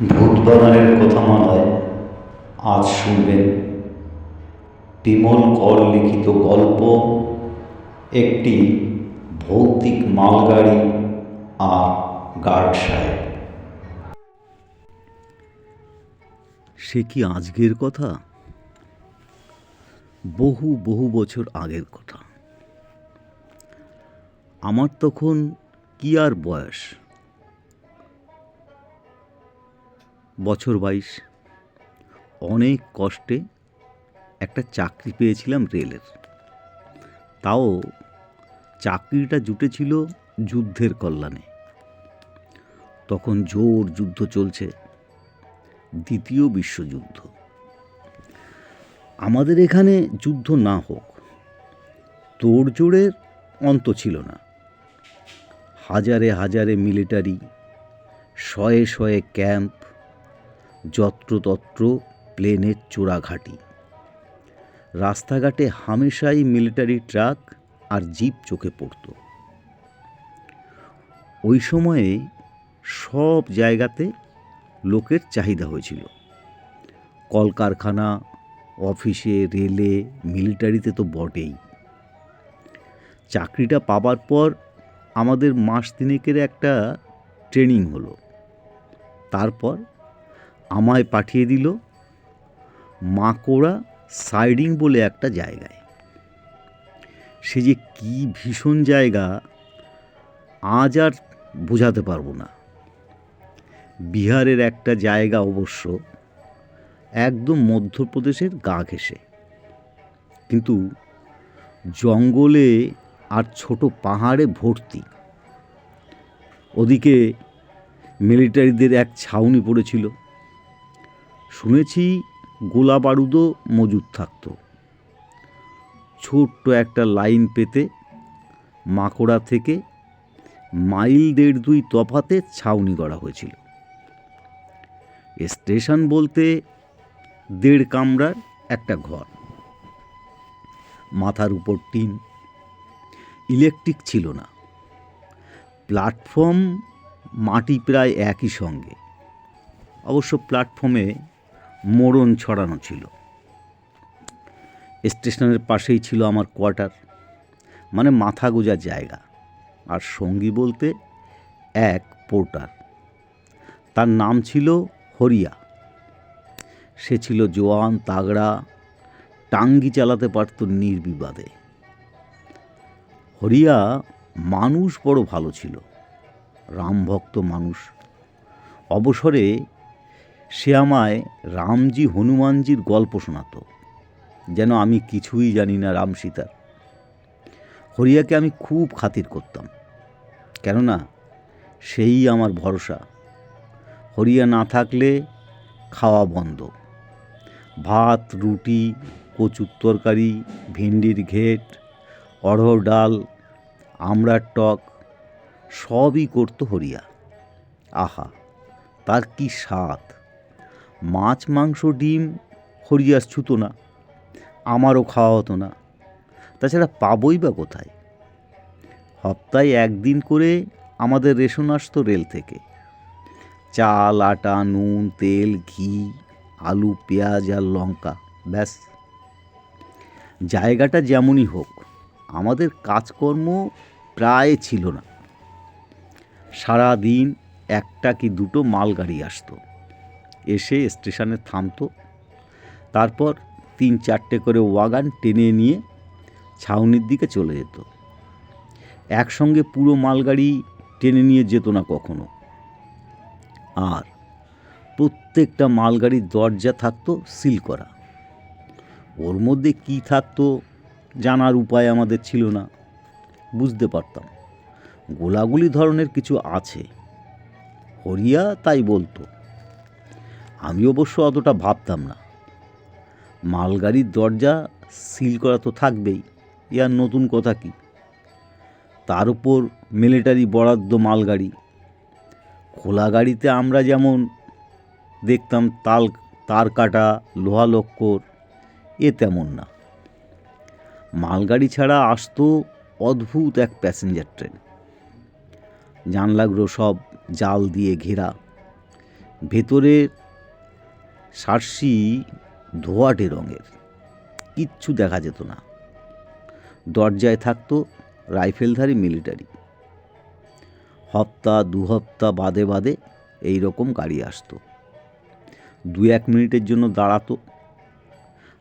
ভূতবাগানের কথামালায় আজ শুনবেন। বিমল কর লিখিত গল্প, একটি ভৌতিক মালগাড়ি আর গার্ড সাহেব। সে কি আজকের কথা? বহু বহু বছর আগের কথা। আমার তখন কি আর বয়স? বছর বাইশ। অনেক কষ্টে একটা চাকরি পেয়েছিলাম রেলের। তাও চাকরিটা জুটেছিল যুদ্ধের কল্যাণে। তখন জোর যুদ্ধ চলছে, দ্বিতীয় বিশ্বযুদ্ধ। আমাদের এখানে যুদ্ধ না হোক, তোড়জোড়ের অন্ত ছিল না। হাজারে হাজারে মিলিটারি, শয়ে শয়ে ক্যাম্প যত্রতত্র প্লেনের চোরাঘাটি। রাস্তাঘাটে হামেশাই মিলিটারি ট্রাক আর জিপ চোখে পড়ত। ওই সময়ে সব জায়গাতে লোকের চাহিদা হয়েছিল। কলকারখানা, অফিসে, রেলে, মিলিটারিতে তো বটেই। চাকরিটা পাবার পর আমাদের মাস তিনেকের একটা ট্রেনিং হলো। তারপর আমায় পাঠিয়ে দিল মাকোড়া সাইডিং বলে একটা জায়গায়। সে যে কি ভীষণ জায়গা, আজ আর বোঝাতে পারব না। বিহারের একটা জায়গা অবশ্য একদম মধ্যপ্রদেশের গা ঘেঁষে। কিন্তু জঙ্গলে আর ছোট পাহাড়ে ভর্তি। ওদিকে মিলিটারিদের এক ছাউনি পড়েছিল। শুনেছি গোলা বারুদও মজুদ থাকতো। ছোট্ট একটা লাইন পেতে মাকড়া থেকে মাইল দেড় দুই তফাতে ছাউনি গড়া হয়েছিল। স্টেশন বলতে দেড় কামরার একটা ঘর। মাথার উপর টিন, ইলেকট্রিক ছিল না। প্ল্যাটফর্ম মাটি প্রায় একই সঙ্গে। অবশ্য প্ল্যাটফর্মে মোড়ন ছড়ানো ছিল। স্টেশনের পাশেই ছিল আমার কোয়ার্টার মানে মাথা গোজার জায়গা, আর সঙ্গী বলতে এক পোর্টার। তার নাম ছিল হরিয়া। সে ছিল জোয়ান, তাগড়া, টাঙ্গি চালাতে পারত নির্বিবাদে। হরিয়া মানুষ বড় ভালো ছিল, রামভক্ত মানুষ। অবসরে সে আমায় রামজি হনুমানজির গল্প শোনাতো। যেন আমি কিছুই জানি না রাম সীতার। হরিয়াকে আমি খুব খাতির করতাম। কেননা, সেই আমার ভরসা। হরিয়া না থাকলে খাওয়া বন্ধ। ভাত, রুটি, কচুর তরকারি, ভেন্ডির ঘেট, অড়হর ডাল, আমড়ার টক, সবই করতো হরিয়া। আহা, তার কি স্বাদ! মাছ, মাংস, ডিম, হরিয়াস ছুতো না, আমারও খাওয়া হতো না। তাছাড়া পাবই বা কোথায়? সপ্তাহে একদিন করে আমাদের রেশন আসতো রেল থেকে। চাল, আটা, নুন, তেল, ঘি, আলু, পেঁয়াজ আর লঙ্কা, ব্যাস। জায়গাটা যেমনই হোক, আমাদের কাজকর্ম প্রায় ছিল না। সারা দিন একটা কি দুটো মালগাড়ি আসতো। এসে স্টেশনে থামতো। তারপর তিন চারটে করে ওয়াগান টেনে নিয়ে ছাউনির দিকে চলে যেত। একসঙ্গে পুরো মালগাড়ি টেনে নিয়ে যেত না কখনো। আর প্রত্যেকটা মালগাড়ির দরজা থাকতো সিল করা। ওর মধ্যে কি থাকতো জানার উপায় আমাদের ছিল না, বুঝতে পারতাম। গোলাগুলি ধরনের কিছু আছে। হরিয়া তাই বলতো আমি অবশ্য অতটা ভাবতাম না। মালগাড়ির দরজা সিল করা তো থাকবেই ইয়ার নতুন কথা কি? তার উপর মিলিটারি বরাদ্দ মালগাড়ি। খোলা গাড়িতে আমরা যেমন দেখতাম তাল, তার কাটা, লোহা লক্কর, এ তেমন না। মালগাড়ি ছাড়া আসতো অদ্ভুত এক প্যাসেঞ্জার ট্রেন। জানলাগুলো সব জাল দিয়ে ঘেরা। ভেতরের সার্সি ধোয়াটে রঙের। কিচ্ছু দেখা যেত না। দরজায় থাকতো রাইফেলধারী মিলিটারি। হপ্তা দু হপ্তা বাদে বাদে এই রকম গাড়ি আসতো। দু এক মিনিটের জন্য দাঁড়াতো।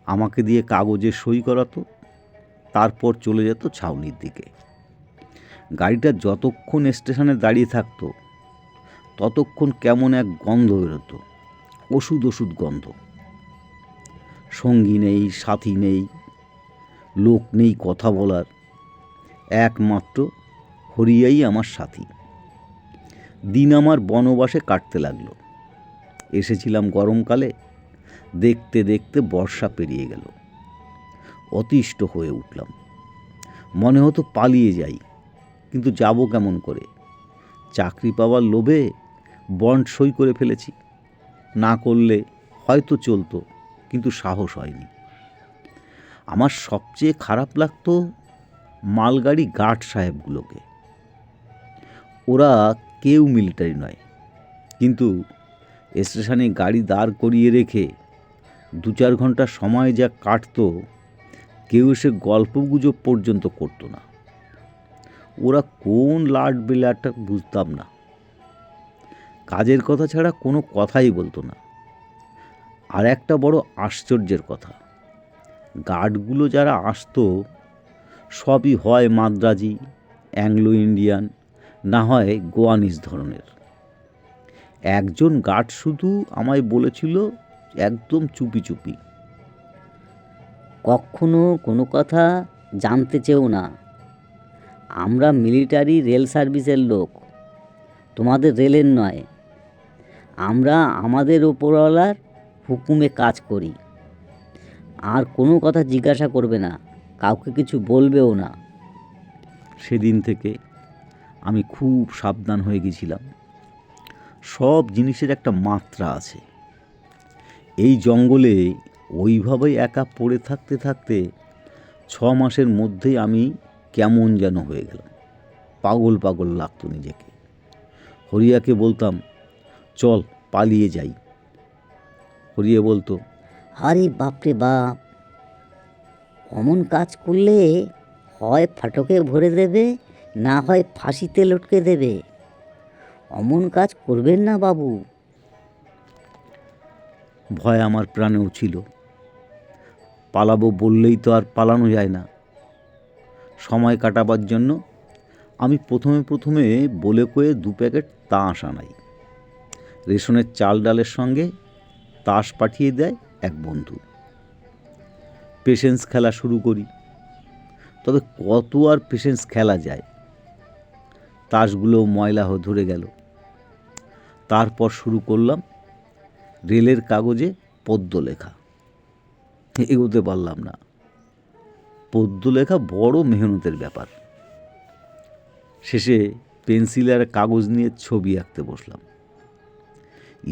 আমাকে দিয়ে কাগজে সই করাতো। তারপর চলে যেত ছাউনির দিকে। গাড়িটা যতক্ষণ স্টেশনে দাঁড়িয়ে থাকতো, ততক্ষণ কেমন এক গন্ধ বেরোতো। ওষুধ ওষুধ গন্ধ। সঙ্গী নেই, সাথী নেই, লোক নেই কথা বলার, একমাত্র হরিয়াই আমার সাথী। দিন আমার বনবাসে কাটতে লাগল। এসেছিলাম গরমকালে, দেখতে দেখতে বর্ষা পেরিয়ে গেল। অতিষ্ঠ হয়ে উঠলাম। মনে হতো পালিয়ে যাই, কিন্তু যাব কেমন করে? চাকরি পাওয়ার লোভে বন্ড সই করে ফেলেছি। না করলে হয়তো চলতো, কিন্তু সাহস হয়নি। আমার সবচেয়ে খারাপ লাগতো মালগাড়ি গার্ড সাহেবগুলোকে। ওরা কেউ মিলিটারি নয়, কিন্তু স্টেশনে গাড়ি দাঁড় করিয়ে রেখে দু চার ঘণ্টা সময় যা কাটতো, কেউ এসে গল্পগুজব পর্যন্ত করতো না। ওরা কোন লাট বিলাটটা বুঝতাম না। কাজের কথা ছাড়া কোনো কথাই বলতো না। আর একটা বড় আশ্চর্যের কথা, গার্ডগুলো যারা আসতো, সবই হয় মাদ্রাজি, অ্যাংলো ইন্ডিয়ান, না হয় গোয়ানিজ ধরনের। একজন গার্ড শুধু আমায় বলেছিল, একদম চুপি চুপি, কখনো কোনো কথা জানতে চেও না। আমরা মিলিটারি রেল সার্ভিসের লোক, তোমাদের রেলের নয়। আমরা আমাদের ওপরওয়ালার হুকুমে কাজ করি। আর কোনো কথা জিজ্ঞাসা করবে না, কাউকে কিছু বলবেও না। সেদিন থেকে আমি খুব সাবধান হয়ে গেছিলাম। সব জিনিসের একটা মাত্রা আছে। এই জঙ্গলে ওইভাবে একা পড়ে থাকতে থাকতে ছ মাসের মধ্যেই আমি কেমন যেন হয়ে গেলাম। পাগল পাগল লাগতো নিজেকে। হরিয়াকে বলতাম চল পালিয়ে যাই। হরিয়া বলতো আরে বাপরে বাপ অমন কাজ করলে হয় ফাটকে ভরে দেবে না হয় ফাঁসিতে লটকে দেবে। অমন কাজ করবেন না বাবু। ভয় আমার প্রাণেও ছিল। পালাবো বললেই তো আর পালানো যায় না। সময় কাটাবার জন্য আমি প্রথমে প্রথমে বলে কয়ে দু প্যাকেট তাস আনাই। রেশনের চাল ডালের সঙ্গে তাস পাঠিয়ে দেয় এক বন্ধু। পেশেন্স খেলা শুরু করি। তবে কত আর পেশেন্স খেলা যায়? তাসগুলো ময়লা হয়ে ধরে গেল। তারপর শুরু করলাম রেলের কাগজে পদ্য লেখা এগোতে পারলাম না। পদ্য লেখা বড় মেহনতের ব্যাপার। শেষে পেন্সিল আর কাগজ নিয়ে ছবি আঁকতে বসলাম।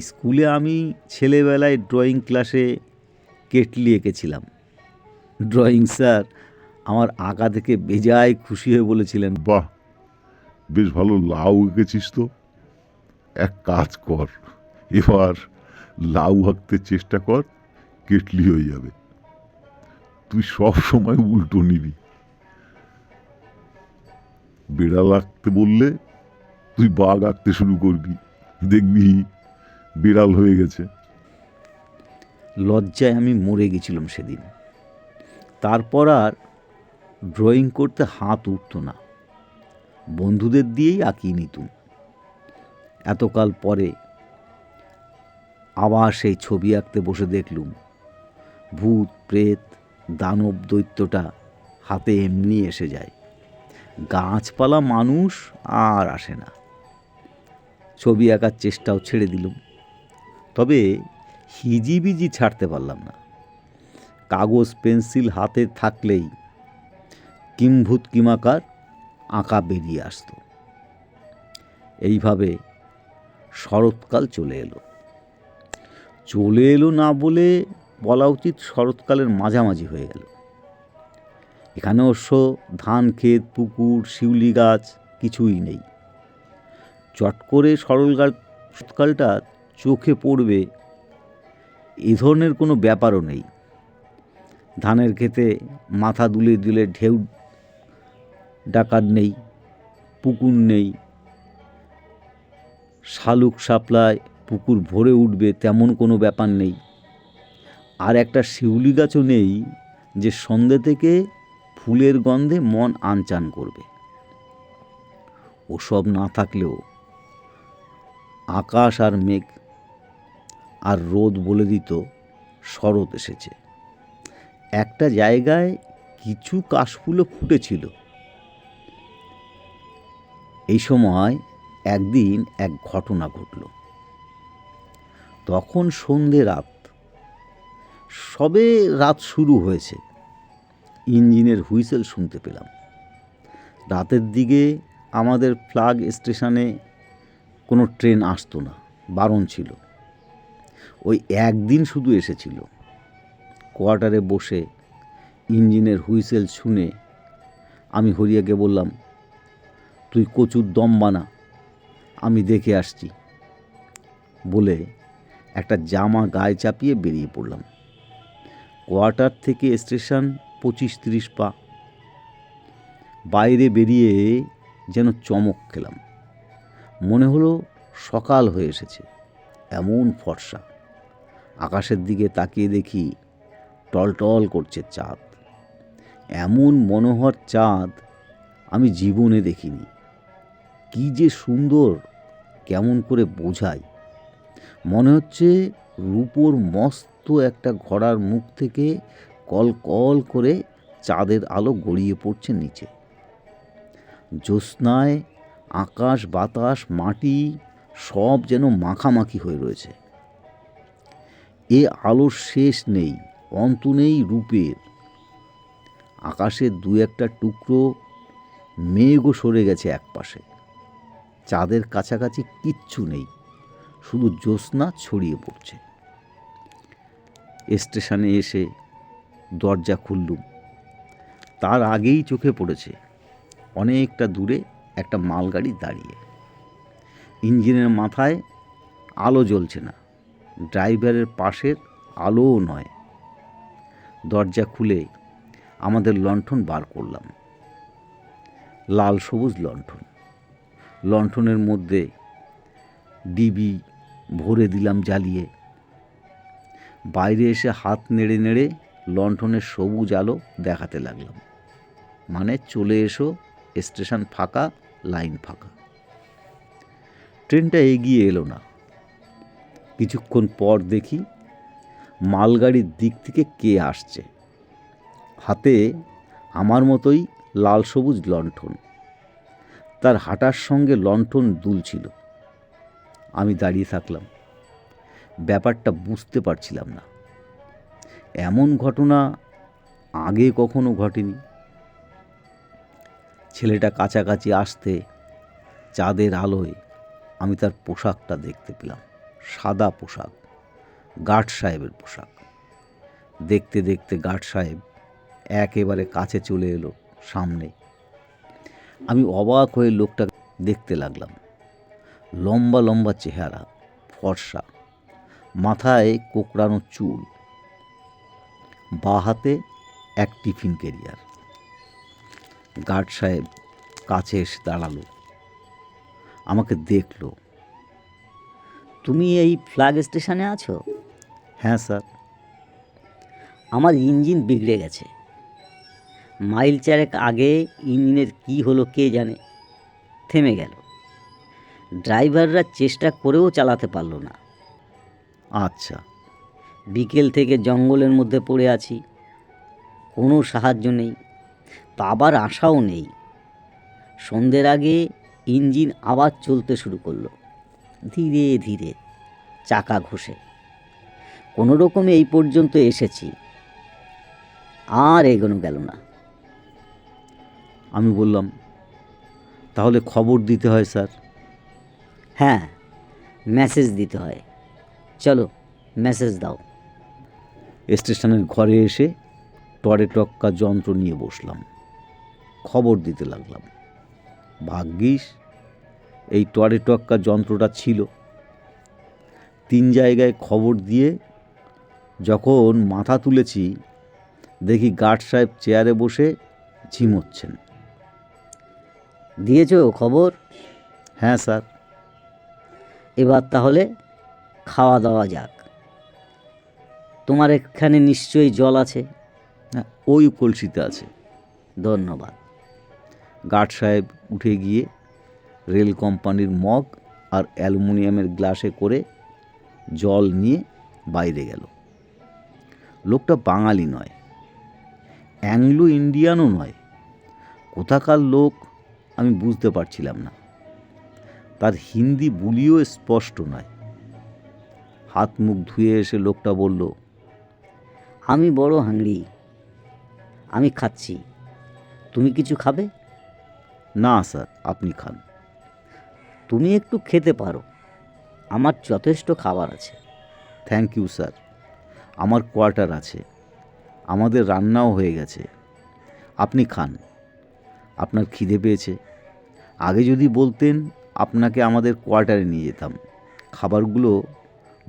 স্কুলে আমি ছেলেবেলায় ড্রয়িং ক্লাসে কেটলি এঁকেছিলাম। ড্রয়িং স্যার আমার আঁকা থেকে বেজায় খুশি হয়ে বলেছিলেন, বাহ, বেশ ভালো লাউ এঁকেছিস তো। এক কাজ কর, এবার লাউ আঁকতে চেষ্টা কর, কেটলি হয়ে যাবে। তুই সব সময় উল্টো নিবি। বিড়াল আঁকতে বললে তুই বাঘ আঁকতে শুরু করবি। দেখবি বিড়াল হয়ে গেছে। লজ্জায় আমি মরে গেছিলাম সেদিন। তারপর আর ড্রয়িং করতে হাত উঠতো না। বন্ধুদের দিয়েই আঁকিয়ে নিতুম। এতকাল পরে আবার সেই ছবি আঁকতে বসে দেখলুম। ভূত, প্রেত, দানব দৈত্যটা হাতে এমনি এসে যায়। গাছপালা মানুষ আর আসে না। ছবি আঁকার চেষ্টাও ছেড়ে দিলুম। তবে হিজিবিজি ছাড়তে পারলাম না। কাগজ, পেন্সিল হাতে থাকলেই কিম্ভূত কিমাকার আঁকা বেরিয়ে আসতো। এইভাবে শরৎকাল চলে এলো। চলে এলো না বলে বলা উচিত শরৎকালের মাঝামাঝি হয়ে গেল। এখানে অবশ্য ধান ক্ষেত, পুকুর, শিউলি গাছ কিছুই নেই। চট করে সরলকাল শরৎকালটা চোখে পড়বে, এ ধরনের কোনো ব্যাপারও নেই। ধানের খেতে মাথা দুলে দুলে ঢেউ ডাকার নেই, পুকুর নেই। শালুক সাপলায় পুকুর ভরে উঠবে তেমন কোনো ব্যাপার নেই। আর একটা শিউলি গাছও নেই যে সন্ধ্যে থেকে ফুলের গন্ধে মন আনচান করবে। ওসব না থাকলেও আকাশ আর মেঘ আর রোদ বলে দিত, শরৎ এসেছে। একটা জায়গায় কিছু কাশফুলও ফুটেছিল। এই সময় একদিন এক ঘটনা ঘটল। তখন সন্ধে রাত। সবে রাত শুরু হয়েছে। ইঞ্জিনের হুইসেল শুনতে পেলাম। রাতের দিকে আমাদের ফ্লাগ স্টেশনে কোনো ট্রেন আসতো না, বারণ ছিল। ওই একদিন শুধু এসেছিল। কোয়ার্টারে বসে, ইঞ্জিনের হুইসেল শুনে আমি হরিয়াকে বললাম, তুই কচুর দম বানা, আমি দেখে আসছি। বলে একটা জামা গায়ে চাপিয়ে বেরিয়ে পড়লাম। কোয়ার্টার থেকে স্টেশন পঁচিশ তিরিশ পা। বাইরে বেরিয়ে যেন চমক খেলাম। মনে হলো সকাল হয়ে এসেছে, এমন ফর্সা। আকাশের দিকে তাকিয়ে দেখি টলটল করছে চাঁদ। এমন মনোহর চাঁদ আমি জীবনে দেখিনি। কি যে সুন্দর, কেমন করে বোঝাই মনে হচ্ছে রূপোর মস্ত একটা ঘোড়ার মুখ থেকে কল কল করে চাঁদের আলো গড়িয়ে পড়ছে নিচে। জ্যোৎস্নায় আকাশ, বাতাস, মাটি সব যেন মাখামাখি হয়ে রয়েছে। এ আলোর শেষ নেই, অন্ত নেই রূপের। আকাশের দু একটা টুকরো মেঘও সরে গেছে একপাশে। চাঁদের কাছাকাছি কিচ্ছু নেই, শুধু জ্যোৎস্না ছড়িয়ে পড়ছে। স্টেশনে এসে দরজা খুললুম। তার আগেই চোখে পড়েছে, অনেকটা দূরে একটা মালগাড়ি দাঁড়িয়ে। ইঞ্জিনের মাথায় আলো জ্বলছে না। ড্রাইভারের পাশের আলোও নয়। দরজা খুলে আমাদের লণ্ঠন বার করলাম। লাল সবুজ লণ্ঠন। লণ্ঠনের মধ্যে ডিবি ভরে দিলাম জ্বালিয়ে। বাইরে এসে হাত নেড়ে নেড়ে লণ্ঠনের সবুজ আলো দেখাতে লাগলাম। মানে চলে এসো, স্টেশন ফাঁকা, লাইন ফাঁকা। ট্রেনটা এগিয়ে এলো না। কিছুক্ষণ পর দেখি মালগাড়ির দিক থেকে কে আসছে। হাতে আমার মতোই লাল সবুজ লণ্ঠন। তার হাঁটার সঙ্গে লণ্ঠন দুলছিল আমি দাঁড়িয়ে থাকলাম। ব্যাপারটা বুঝতে পারছিলাম না। এমন ঘটনা আগে কখনো ঘটেনি। ছেলেটা কাছাকাছি আসতে চাঁদের আলোয় আমি তার পোশাকটা দেখতে পেলাম। সাদা পোশাক গার্ড সাহেবের পোশাক। দেখতে দেখতে গার্ড সাহেব একেবারে কাছে চলে এলো সামনে। আমি অবাক হয়ে লোকটা দেখতে লাগলাম। লম্বা লম্বা চেহারা, ফর্সা, মাথায় কোকড়ানো চুল, বা হাতে এক টিফিন ক্যারিয়ার গার্ড সাহেব কাছে এসে দাঁড়াল, আমাকে দেখল তুমি এই ফ্ল্যাগ স্টেশনে আছো? হ্যাঁ স্যার আমার ইঞ্জিন বিগড়ে গেছে। মাইল চারেক আগে ইঞ্জিনের কি হলো কে জানে? থেমে গেল। ড্রাইভাররা চেষ্টা করেও চালাতে পারল না। আচ্ছা। বিকেল থেকে জঙ্গলের মধ্যে পড়ে আছি। কোনো সাহায্য নেই। পাবার আশাও নেই। সন্ধ্যের আগে ইঞ্জিন আবার চলতে শুরু করল। ধীরে ধীরে চাকা ঘষে। কোনো রকমে এই পর্যন্ত এসেছি। আর এগোনো গেল না। আমি বললাম তাহলে খবর দিতে হয় স্যার? হ্যাঁ মেসেজ দিতে হয়। চলো মেসেজ দাও। স্টেশনের ঘরে এসে টরে টক্কা যন্ত্র নিয়ে বসলাম। খবর দিতে লাগলাম। ভাগ্যিস এই টরে টক্কা যন্ত্রটা ছিল। তিন জায়গায় খবর দিয়ে যখন মাথা তুলেছি দেখি গার্ড সাহেব চেয়ারে বসে ঝিমোচ্ছেন। দিয়েছ খবর? হ্যাঁ স্যার। এবার তাহলে খাওয়া দাওয়া যাক। তোমার এখানে নিশ্চয়ই জল আছে? হ্যাঁ ওই কলসিতে আছে। ধন্যবাদ। গার্ড সাহেব উঠে গিয়ে রেল কোম্পানির মগ আর অ্যালুমিনিয়ামের গ্লাসে করে জল নিয়ে বাইরে গেল। লোকটা বাঙালি নয়, অ্যাংলো ইন্ডিয়ানও নয়। কোথাকার লোক আমি বুঝতে পারছিলাম না। তার হিন্দি বুলিও স্পষ্ট নয়। হাত মুখ ধুয়ে এসে লোকটা বলল, আমি বড় হাংড়ি আমি খাচ্ছি। তুমি কিছু খাবে? না স্যার, আপনি খান। তুমি একটু খেতে পারো। আমার যথেষ্ট খাবার আছে। থ্যাংক ইউ স্যার আমার কোয়ার্টার আছে। আমাদের রান্নাও হয়ে গেছে। আপনি খান। আপনার খিদে পেয়েছে। আগে যদি বলতেন, আপনাকে আমাদের কোয়ার্টারে নিয়ে যেতাম। খাবারগুলো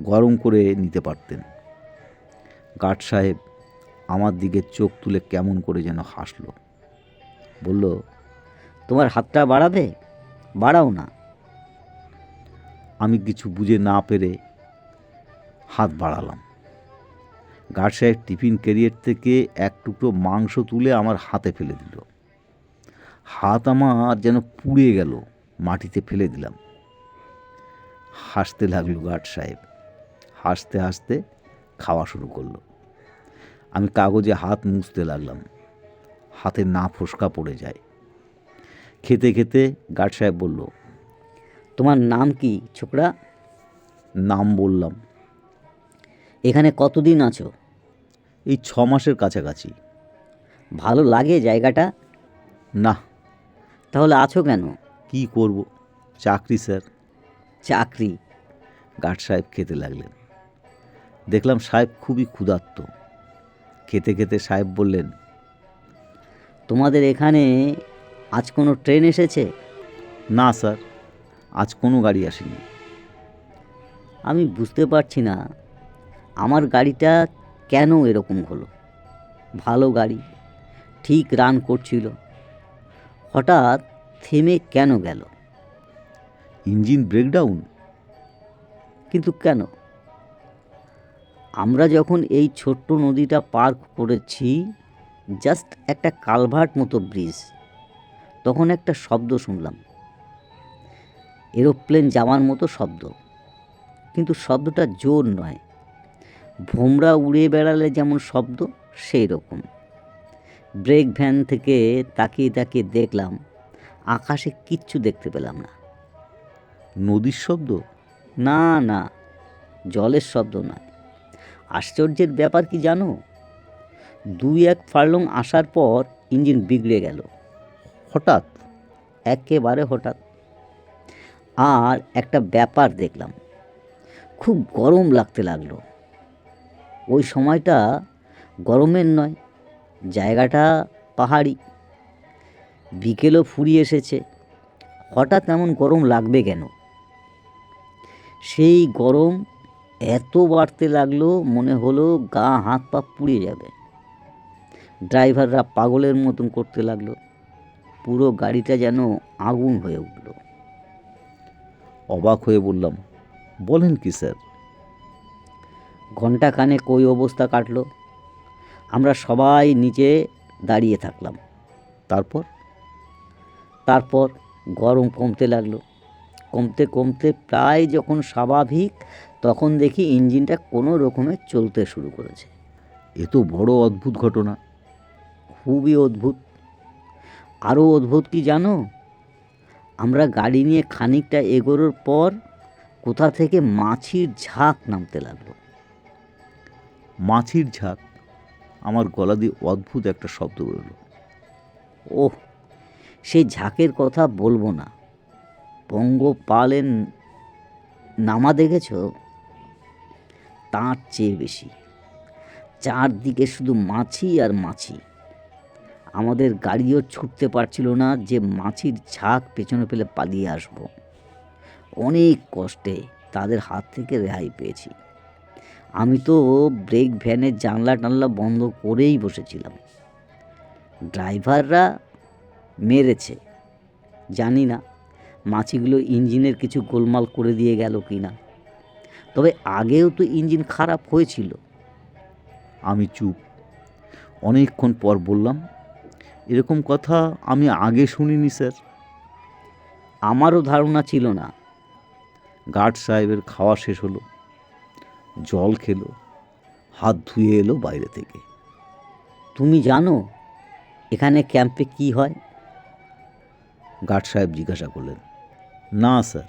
গরম করে নিতে পারতেন। গার্ড সাহেব, আমার দিকে চোখ তুলে কেমন করে যেন হাসলো। বলল, তোমার হাতটা বাড়াবে? বাড়াও না। আমি কিছু বুঝে না পেরে হাত বাড়ালাম। গার্ড সাহেব টিফিন ক্যারিয়ার থেকে এক টুকরো মাংস তুলে আমার হাতে ফেলে দিল। হাত আমার যেন পুড়ে গেল, মাটিতে ফেলে দিলাম। হাসতে লাগল গার্ড সাহেব। হাসতে হাসতে খাওয়া শুরু করল। আমি কাগজে হাত মুছতে লাগলাম। হাতে না ফোসকা পড়ে যায়। খেতে খেতে গার্ড সাহেব বলল তোমার নাম কি ছোকরা? নাম বললাম। এখানে কতদিন আছো? এই ছ মাসের কাছাকাছি। ভালো লাগে জায়গাটা? না। তাহলে আছো কেন? কি করব? চাকরি স্যার। চাকরি? গার্ড সাহেব খেতে লাগলেন। দেখলাম সাহেব খুবই ক্ষুধার্ত। খেতে খেতে সাহেব বললেন তোমাদের এখানে আজ কোনো ট্রেন এসেছে? না স্যার। আজ কোনো গাড়ি আসেনি। আমি বুঝতে পারছি না আমার গাড়িটা কেন এরকম হলো? ভালো গাড়ি ঠিক রান করছিল। হঠাৎ থেমে কেন গেল? Engine breakdown? কিন্তু কেন? আমরা যখন এই ছোট্ট নদীটা পার করেছি জাস্ট একটা কালভার্ট মতো ব্রিজ তখন একটা শব্দ শুনলাম। এরোপ্লেন যাওয়ার মতো শব্দ। কিন্তু শব্দটা জোর নয়। ভোমরা উড়ে বেড়ালে যেমন শব্দ, সেই রকম। ব্রেক ভ্যান থেকে তাকিয়ে তাকিয়ে দেখলাম, আকাশে কিচ্ছু দেখতে পেলাম না। নদীর শব্দ? না না, জলের শব্দ নয়। আশ্চর্যের ব্যাপার কি জানো? দুই এক ফার্লং আসার পর ইঞ্জিন বিগড়ে গেল। হঠাৎ, একেবারে হঠাৎ। আর একটা ব্যাপার দেখলাম। খুব গরম লাগতে লাগল। ওই সময়টা গরমের নয়, জায়গাটা পাহাড়ি। বিকেলও ফুরিয়ে এসেছে। হঠাৎ এমন গরম লাগবে কেন? সেই গরম এত বাড়তে লাগল মনে হলো গা হাত পা পুড়ে যাবে। ড্রাইভাররা পাগলের মতন করতে লাগল। পুরো গাড়িটা যেন আগুন হয়ে উঠল। অবাক হয়ে বললাম বলেন কি স্যার? ঘণ্টা খানেক ওই অবস্থা কাটলো। আমরা সবাই নিচে দাঁড়িয়ে থাকলাম। তারপর? তারপর গরম কমতে লাগল। কমতে কমতে প্রায় যখন স্বাভাবিক তখন দেখি ইঞ্জিনটা কোনো রকমে চলতে শুরু করেছে। এ তো বড় অদ্ভুত ঘটনা। খুবই অদ্ভুত। আরও অদ্ভুত কি জানো? আমরা গাড়ি নিয়ে খানিকটা এগোনোর পর কোথা থেকে মাছির ঝাঁক নামতে লাগল। মাছির ঝাঁক? আমার গলা দিয়ে অদ্ভুত একটা শব্দ বেরোলো। ওহ সেই ঝাঁকের কথা বলব না। পঙ্গপালের নামা দেখেছ? তার চেয়ে বেশি। চারদিকে শুধু মাছি আর মাছি। আমাদের গাড়িও ছুটতে পারছিল না যে মাছির ঝাঁক পেছনে পেলে পালিয়ে আসব। অনেক কষ্টে তাদের হাত থেকে রেহাই পেয়েছি। আমি তো ব্রেক ভ্যানের জানলা টানলা বন্ধ করেই বসেছিলাম। ড্রাইভাররা মেরেছে। জানি না মাছিগুলো ইঞ্জিনের কিছু গোলমাল করে দিয়ে গেল কি না। তবে আগেও তো ইঞ্জিন খারাপ হয়েছিল। আমি চুপ। অনেকক্ষণ পর বললাম এরকম কথা আমি আগে শুনিনি, স্যার। আমারও ধারণা ছিল না। গার্ড সাহেবের খাওয়া শেষ হলো। জল খেলো। হাত ধুয়ে এলো বাইরে থেকে। তুমি জানো এখানে ক্যাম্পে কি হয়? গার্ড সাহেব জিজ্ঞাসা করলেন। না, স্যার।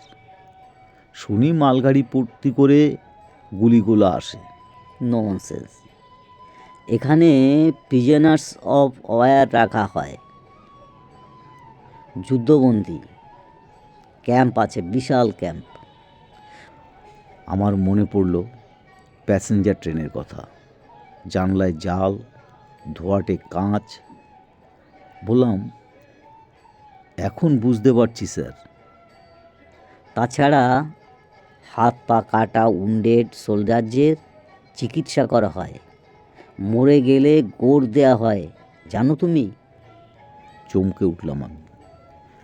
শুনি মালগাড়ি পূর্তি করে গুলিগুলো আসে। ননসেন্স এখানে প্রিজনার্স অফ ওয়ার রাখা হয়। যুদ্ধবন্দী। ক্যাম্প আছে বিশাল ক্যাম্প। আমার মনে পড়ল প্যাসেঞ্জার ট্রেনের কথা। জানলায় জাল ধোয়াটে কাঁচ। বললাম এখন বুঝতে পারছি স্যার। তাছাড়া হাত পা কাটা উন্ডেড সোলজারদের চিকিৎসা করা হয়। মরে গেলে গোড় দেয়া হয়। জানো তুমি? চমকে উঠলাম আমি।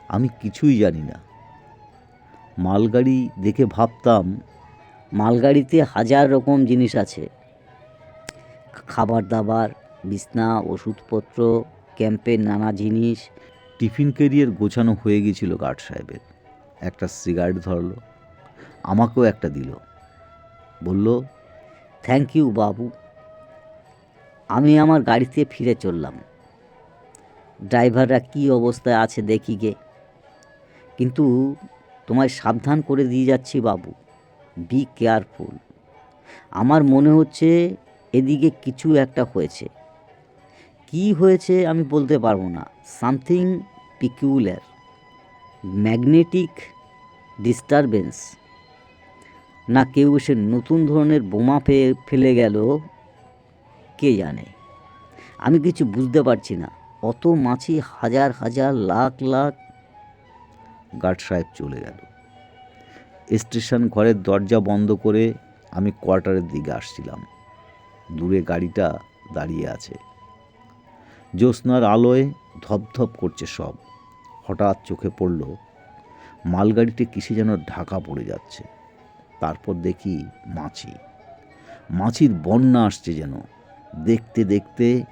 আমি কিছুই জানি না। মালগাড়ি দেখে ভাবতাম মালগাড়িতে হাজার রকম জিনিস আছে। খাবার দাবার বিছনা ওষুধপত্র ক্যাম্পের নানা জিনিস। টিফিন কেরিয়ার গোছানো হয়ে গিয়েছিল গার্ড সাহেবের। একটা সিগারেট ধরলো আমাকেও একটা দিল। বলল থ্যাংক ইউ বাবু। আমি আমার গাড়িতে ফিরে চললাম। ড্রাইভাররা কি অবস্থায় আছে দেখি গে। কিন্তু তোমায় সাবধান করে দিয়ে যাচ্ছি বাবু বি কেয়ারফুল আমার মনে হচ্ছে এদিকে কিছু একটা হয়েছে। কি হয়েছে আমি বলতে পারব না সামথিং পিকিউলার ম্যাগনেটিক ডিস্টারবেন্স না কেউ এসে নতুন ধরনের বোমা ফেলে গেল কে জানে? আমি কিছু বুঝতে পারছি না। অত মাছি হাজার হাজার লাখ লাখ গার্ড সাহেব চলে গেল। স্টেশন ঘরের দরজা বন্ধ করে আমি কোয়ার্টারের দিকে আসছিলাম। দূরে গাড়িটা দাঁড়িয়ে আছে। জ্যোৎস্নার আলোয় ধপধপ করছে সব। হঠাৎ চোখে পড়ল, মালগাড়িতে কিসে যেন ঢাকা পড়ে যাচ্ছে। তারপর দেখি মাছি। মাছির বন্যা আসছে যেন। দেখতে দেখতে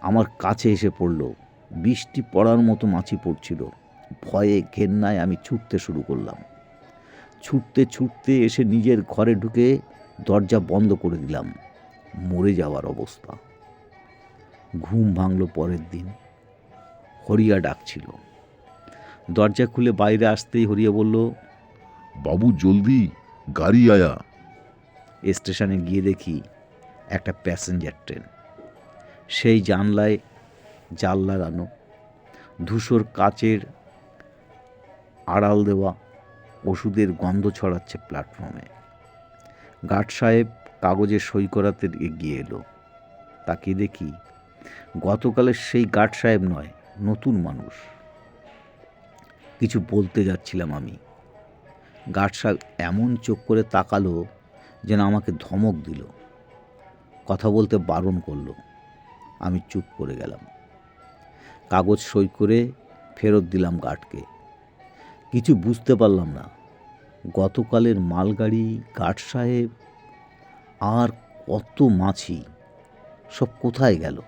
আমার কাছে এসে পড়ল। বৃষ্টি পড়ার মতো মাছি পড়ছিল। ভয়ে ঘেন্নায় আমি ছুটতে শুরু করলাম। ছুটতে ছুটতে এসে নিজের ঘরে ঢুকে দরজা বন্ধ করে দিলাম। মরে যাওয়ার অবস্থা। ঘুম ভাঙল পরের দিন। হরিয়া ডাকছিল। দরজা খুলে বাইরে আসতেই হরিয়া বলল, বাবু, জলদি, গাড়ি আয়া। স্টেশনে গিয়ে দেখি একটা প্যাসেঞ্জার ট্রেন। সেই জানলায় জাল লাগানো ধূসর কাচের আড়াল দেওয়া ওষুধের গন্ধ ছড়াচ্ছে প্ল্যাটফর্মে গার্ড সাহেব কাগজে সই করাতে এগিয়ে এলো। তাকে দেখি গতকালের সেই গার্ড সাহেব নয়, নতুন মানুষ। কিছু বলতে যাচ্ছিলাম আমি। গার্ড সাহেব এমন চোখ করে তাকালো যেন আমাকে ধমক দিল। কথা বলতে বারণ করল। আমি চুপ করে গেলাম। কাগজ সই করে ফেরত দিলাম গার্ডকে। কিছু বুঝতে পারলাম না, গতকালের মালগাড়ি, গার্ড সাহেব, আর কত মাছি, সব কোথায় গেল?